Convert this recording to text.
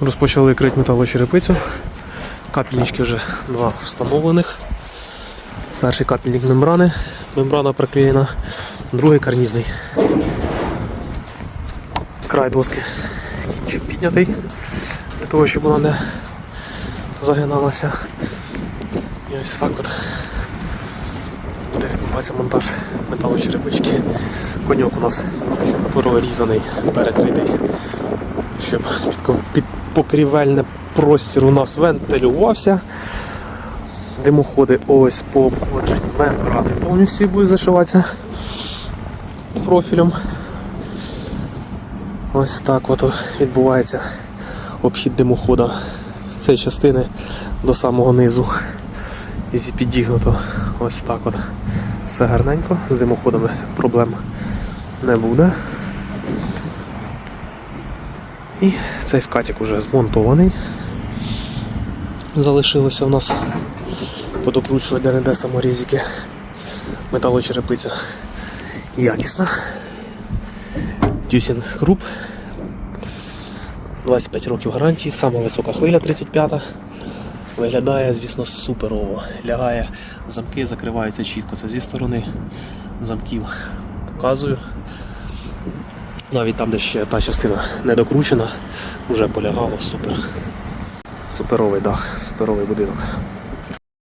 Розпочали крити металочерепицю. Капельнички вже два встановлених. Перший капельник мембрани, мембрана приклеєна, другий карнізний. Край доски піднятий для того, щоб вона не загиналася. І ось так от буде відбуватися монтаж металочерепички. Коньок у нас прорізаний, перекритий, щоб під, покрівельне простір у нас вентилювався. Димоходи ось по обходженню мембрани повністю будуть зашиватися профілем. Ось так от відбувається обхід димохода з цієї частини до самого низу. І зі підігнуто ось так от. Все гарненько, з димоходами проблем не буде. І цей скатик вже змонтований. Залишилося у нас подокручувати де-не-де саморізики. Металочерепиця якісна. Тюсін Круп. 25 років гарантії, сама висока хвиля 35-та. Виглядає, звісно, суперово. Лягає, замки закриваються чітко. Це зі сторони замків показую. Навіть там, де ще та частина не докручена, вже полягало супер. Суперовий дах, суперовий будинок.